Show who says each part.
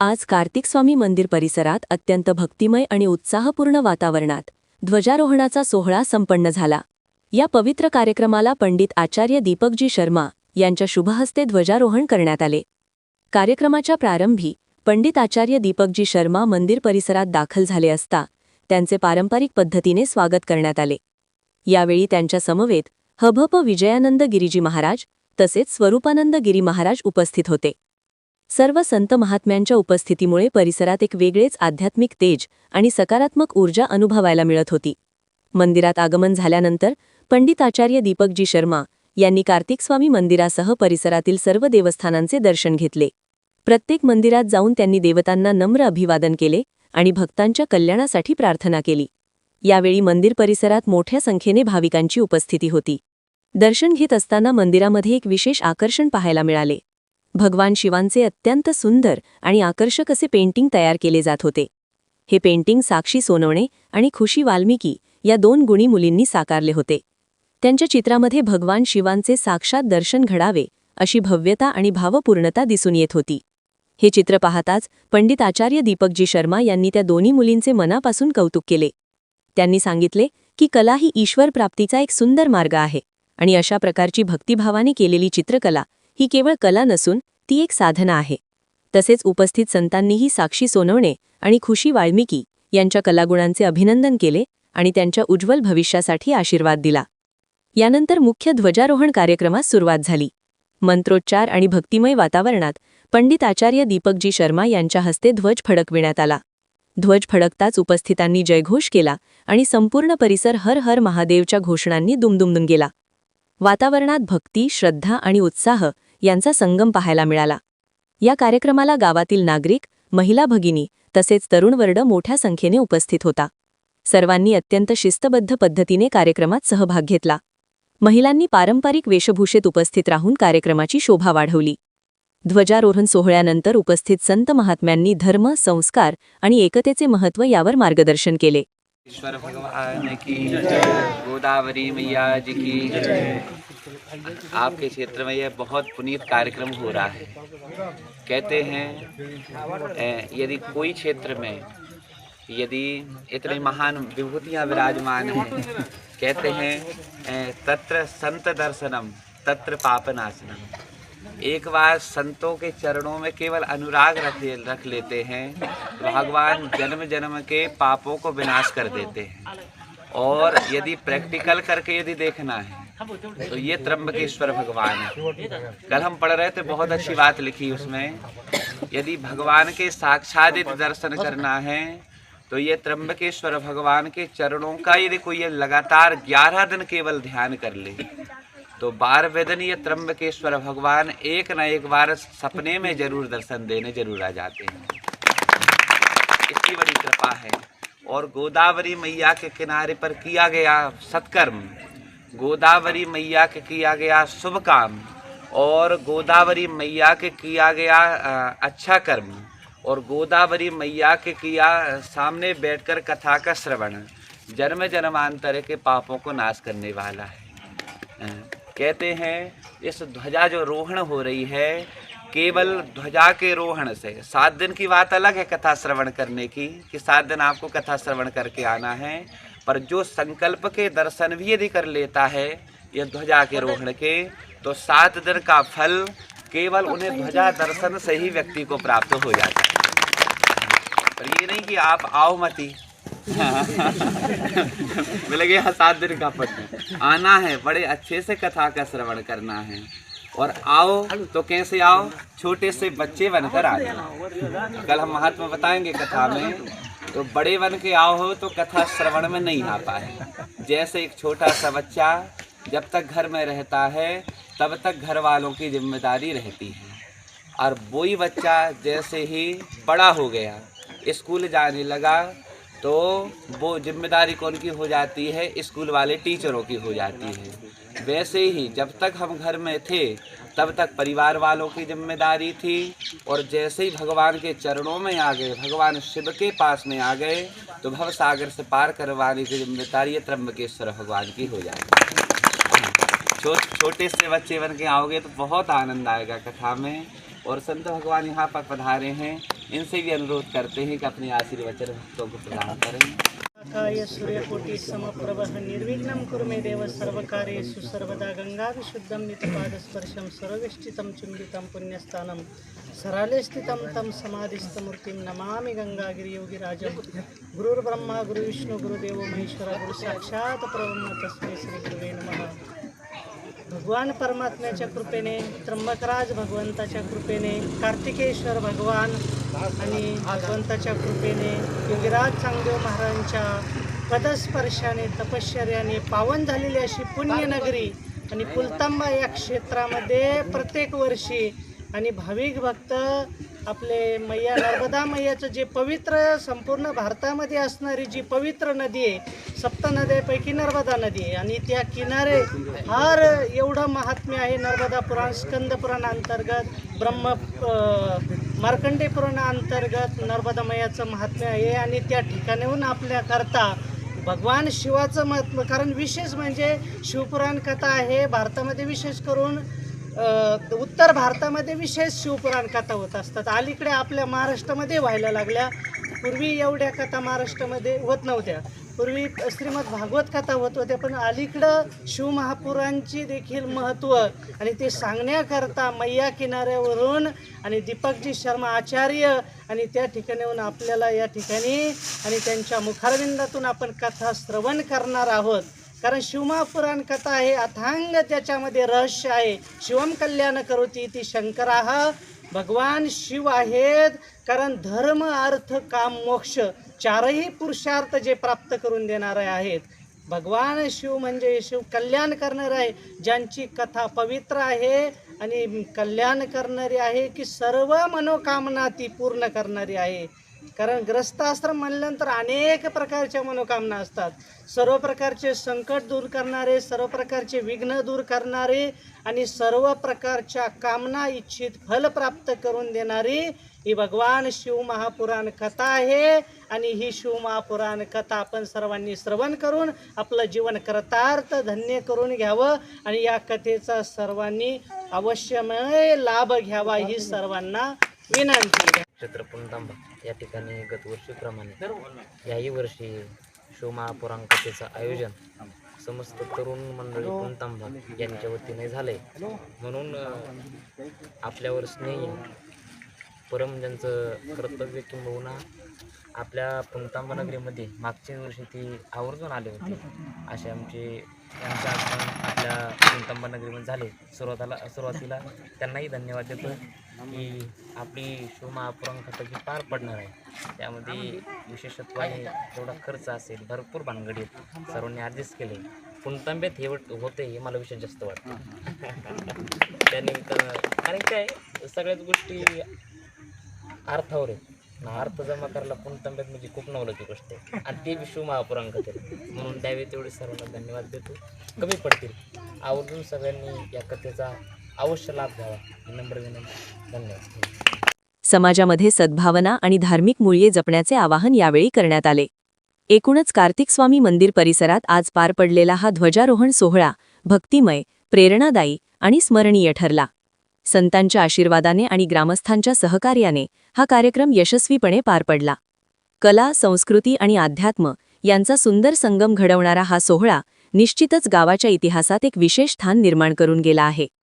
Speaker 1: आज कार्तिक स्वामी मंदिर परिसरात अत्यंत भक्तिमय आणि उत्साहपूर्ण वातावरणात ध्वजारोहणाचा सोहळा संपन्न झाला. या पवित्र कार्यक्रमाला पंडित आचार्य दीपकजी शर्मा यांच्या शुभहस्ते ध्वजारोहण करण्यात आले. कार्यक्रमाच्या प्रारंभी पंडित आचार्य दीपकजी शर्मा मंदिर परिसरात दाखल झाले असता त्यांचे पारंपरिक पद्धतीने स्वागत करण्यात आले. यावेळी त्यांच्या समवेत हभप विजयानंद गिरीजी महाराज तसेच स्वरूपानंद गिरी महाराज उपस्थित होते. सर्व संत महात्म्यांच्या उपस्थितीमुळे परिसरात एक वेगळेच आध्यात्मिक तेज आणि सकारात्मक ऊर्जा अनुभवायला मिळत होती. मंदिरात आगमन झाल्यानंतर पंडित आचार्य दीपकजी शर्मा यांनी कार्तिकस्वामी मंदिरासह परिसरातील सर्व देवस्थानांचे दर्शन घेतले. प्रत्येक मंदिरात जाऊन त्यांनी देवतांना नम्र अभिवादन केले आणि भक्तांच्या कल्याणासाठी प्रार्थना केली. यावेळी मंदिर परिसरात मोठ्या संख्येने भाविकांची उपस्थिती होती. दर्शन घेत असताना मंदिरामध्ये एक विशेष आकर्षण पाहायला मिळाले. भगवान शिवांचे अत्यंत सुंदर आणि आकर्षक असे पेंटिंग तयार केले जात होते. हे पेंटिंग साक्षी सोनवणे आणि खुशी वाल्मिकी या दोन गुणी मुलींनी साकारले होते. त्यांच्या चित्रामध्ये भगवान शिवांचे साक्षात दर्शन घडावे अशी भव्यता आणि भावपूर्णता दिसून येत होती. हे चित्र पाहताच पंडित आचार्य दीपकजी शर्मा यांनी त्या दोन्ही मुलींचे मनापासून कौतुक केले. त्यांनी सांगितले की कला ही ईश्वर प्राप्तीचा एक सुंदर मार्ग आहे आणि अशा प्रकारची भक्तिभावाने केलेली चित्रकला ही केवळ कला नसून ती एक साधना आहे. तसेच उपस्थित संतांनीही साक्षी सोनवणे आणि खुशी वाल्मिकी यांच्या कलागुणांचे अभिनंदन केले आणि त्यांच्या उज्ज्वल भविष्यासाठी आशीर्वाद दिला. यानंतर मुख्य ध्वजारोहण कार्यक्रमास सुरुवात झाली. मंत्रोच्चार आणि भक्तिमय वातावरणात पंडित आचार्य दीपकजी शर्मा यांच्या हस्ते ध्वज फडकविण्यात आला. ध्वज फडकताच उपस्थितांनी जयघोष केला आणि संपूर्ण परिसर हर हर महादेवच्या घोषणांनी दुमदुमदून गेला. वातावरणात भक्ती श्रद्धा आणि उत्साह यांचा संगम पाहायला मिळाला. या कार्यक्रमाला गावातील नागरिक महिला भगिनी तसेच तरुण वर्ग मोठ्या संख्येने उपस्थित होता. सर्वांनी अत्यंत शिस्तबद्ध पद्धतीने कार्यक्रमात सहभाग घेतला. महिलांनी पारंपरिक वेशभूषेत उपस्थित राहून कार्यक्रमाची शोभा वाढवली. ध्वजारोहण सोहळ्यानंतर उपस्थित संत महात्म्यांनी धर्म संस्कार आणि एकतेचे महत्त्व यावर मार्गदर्शन केले.
Speaker 2: ईश्वर भगवान की गोदावरी मैया जी की आपके क्षेत्र में यह बहुत पुनीत कार्यक्रम हो रहा है। कहते हैं यदि कोई क्षेत्र में यदि इतने महान विभूतियाँ विराजमान हैं, कहते हैं तत्र संत दर्शनम, तत्र पापनाशनम। एक बार संतों के चरणों में केवल अनुराग रख रख लेते हैं, भगवान जन्म जन्म के पापों को विनाश कर देते हैं। और यदि प्रैक्टिकल करके यदि देखना है तो ये त्र्यंबकेश्वर भगवान है। कल हम पढ़ रहे थे बहुत अच्छी बात लिखी उसमें। यदि भगवान के साक्षात दर्शन करना है तो ये त्र्यंबकेश्वर भगवान के चरणों का यदि कोई ये लगातार ग्यारह दिन केवल ध्यान कर ले। तो बार वेदन ये त्र्यंबकेश्वर भगवान एक न एक बार सपने में ज़रूर दर्शन देने ज़रूर आ जाते हैं। इसकी बड़ी कृपा है। और गोदावरी मैया के किनारे पर किया गया सत्कर्म गोदावरी मैया के किया गया शुभ काम और गोदावरी मैया के किया गया अच्छा कर्म और गोदावरी मैया के किया सामने बैठकर कथा का श्रवण। जन्म जन्मांतर के पापों को नाश करने वाला है। कहते हैं, इस ध्वजा जो रोहण हो रही है, केवल ध्वजा के रोहण से। सात दिन की बात अलग है कथा श्रवण करने की, कि सात दिन आपको कथा श्रवण करके आना है। पर जो संकल्प के दर्शन भी यदि कर लेता है ये ध्वजा के रोहण के तो सात दिन का फल केवल उन्हें ध्वजा दर्शन से ही व्यक्ति को प्राप्त हो जाता है। पर ये नहीं कि आप आओ मती। मिल गया सात दिन का पद आना है बड़े अच्छे से कथा का श्रवण करना है। और आओ तो कैसे आओ? छोटे से बच्चे बनकर आ जाओ। कल हम महात्मा बताएँगे कथा में तो बड़े बन के आओ हो तो कथा श्रवण में नहीं आ पाए। जैसे एक छोटा सा बच्चा जब तक घर में रहता है, तब तक घर वालों की ज़िम्मेदारी रहती है। और वही बच्चा जैसे ही बड़ा हो गया, स्कूल जाने लगा तो वो ज़िम्मेदारी कौन की हो जाती है? स्कूल वाले टीचरों की हो जाती है। वैसे ही जब तक हम घर में थे तब तक परिवार वालों की ज़िम्मेदारी थी और जैसे ही भगवान के चरणों में आ गए भगवान शिव के पास में आ गए तो भव सागर से पार करवाने की ज़िम्मेदारी ये त्र्यंबकेश्वर भगवान की हो जाती है। छो, छोटे से बच्चे बन के आओगे तो बहुत आनंद आएगा कथा में। और संत भगवान यहाँ पर पधारे हैं। इनसे भी अनुरोध करते हैं कि अपने आशीर्वचन भक्तों को प्रदान करें।
Speaker 3: काय सूर्यकोटि समप्रभः निर्विघ्नं कुरु मे देव सर्वकार्येषु सर्वदा गंगा विशुद्धं नितपादस्पर्शं सर्वविष्टितं चुम्बितं पुण्यस्थानं सराले स्थितं तं समाधिस्थमूर्तिं नमामि गंगागिरियोगिराजं। गुरुर्ब्रह्मा गुरुविष्णु गुरुदेवो महेश्वर गुरु साक्षात परब्रह्म तस्मै श्री नमः। भगवान परमात्म्याच्या कृपेने त्र्यंबकराज भगवंताच्या कृपेने कार्तिकेश्वर भगवान आणि भगवंताच्या कृपेने योगीराज चांगदेव महाराजांच्या पदस्पर्शाने तपश्चर्याने पावन झालेली अशी पुण्यनगरी आणि पुलतांबा या क्षेत्रामध्ये प्रत्येक वर्षी आणि भाविक भक्त आपले मैया नर्मदा मैयाचं जे पवित्र संपूर्ण भारतामध्ये असणारी जी पवित्र नदी आहे सप्त नद्यापैकी नर्मदा नदी आहे आणि त्या किनारे फार एवढं महात्म्य आहे नर्मदा पुराण स्कंद पुराण अंतर्गत ब्रह्म मार्कंडे पुराण अंतर्गत नर्मदा मैयाचं महात्म्य आहे आणि त्या ठिकाणाहून आपल्याकरता भगवान शिवाचं महत्त्व कारण विशेष म्हणजे शिवपुराण कथा आहे भारतामध्ये विशेष करून उत्तर भारतामध्ये विशेष शिवपुराण कथा होत असतात. अलीकडे आपल्या महाराष्ट्रामध्ये व्हायला लागल्या. पूर्वी एवढ्या कथा महाराष्ट्रामध्ये होत नव्हत्या. पूर्वी श्रीमद भागवत कथा होत होत्या पण अलीकडं शिवमहापुरांची देखील महत्त्व आणि ते सांगण्याकरता मैया किनाऱ्यावरून आणि दीपकजी शर्मा आचार्य आणि त्या ठिकाणाहून आपल्याला या ठिकाणी आणि त्यांच्या मुखारविंदातून आपण कथा श्रवण करणार आहोत. कारण शिवमहापुराण कथा आहे अथांग त्याच्यामध्ये रहस्य आहे. शिवम कल्याण करोती ती शंकराह भगवान शिव आहेत कारण धर्म अर्थ काम मोक्ष चारही पुरुषार्थ जे प्राप्त करून देणारे आहेत. भगवान शिव म्हणजे शिव कल्याण करणारे आहे ज्यांची कथा पवित्र आहे आणि कल्याण करणारी आहे की सर्व मनोकामना ती पूर्ण करणारी आहे. कारण ग्रस्ताश्रम म्हणल्यानंतर अनेक प्रकारच्या मनोकामना असतात. सर्व प्रकारचे संकट दूर करणारे सर्व प्रकारचे विघ्न दूर करणारे आणि सर्व प्रकारच्या कामना इच्छित फल प्राप्त करून देणारी ही भगवान शिव महापुराण कथा आहे आणि ही शिव महापुराण कथा आपण सर्वांनी श्रवण करून आपलं जीवन कृतार्थ धन्य करून घ्यावं आणि या कथेचा सर्वांनी अवश्यमय लाभ घ्यावा ही सर्वांना विनंती. आहे
Speaker 4: या ठिकाणी गतवर्षीप्रमाणे याही वर्षी शिवमहापुराण कथेचं आयोजन समस्त तरुण मंडळी पुणतांबा यांच्या वतीने झाले म्हणून आपल्यावर स्नेही परम ज्यांचं कर्तव्य किंबहुना आपल्या पुणतांबा नगरीमध्ये मागच्या वर्षी ती आवर्जून आले होते. असे आमचे त्यांचे त्या आपल्या नगरीमध्ये झाले. सुरुवाताला सुरुवातीला त्यांनाही धन्यवाद देतो की आपली शिवमहापुराण कथा पार पडणार आहे. त्यामध्ये विशेषत्वाने जेवढा खर्च असेल भरपूर भानगडी आहेत. सर्वांनी ॲडजस्ट केले. पुणतांब्यात हे होते हे मला विशेष जास्त वाटतं. त्यानिमित्तानं कारण काय सगळ्याच गोष्टी अर्थावर आहेत. अर्थ जमा करायला पुणतांब्यात म्हणजे खूप नवलाची गोष्ट आहे. आणि ते विश्व महापुराण कथेत म्हणून त्यावेळी तेवढे सर्वांना धन्यवाद देतो. कमी पडतील. आवर्जून सगळ्यांनी या कथेचा अवश्य लाभ घ्यावा. ही नम्र विनंती. धन्यवाद.
Speaker 1: समाजामध्ये सद्भावना आणि धार्मिक मूल्ये जपण्याचे आवाहन यावेळी करण्यात आले. एकूणच कार्तिक स्वामी मंदिर परिसरात आज पार पडलेला हा ध्वजारोहण सोहळा भक्तिमय प्रेरणादायी आणि स्मरणीय ठरला. संतांच्या आशीर्वादाने आणि ग्रामस्थांच्या सहकार्याने हा कार्यक्रम यशस्वीपणे पार पडला. कला संस्कृती आणि अध्यात्म यांचा सुंदर संगम घडवणारा हा सोहळा निश्चितच गावाच्या इतिहासात एक विशेष स्थान निर्माण करून गेला आहे.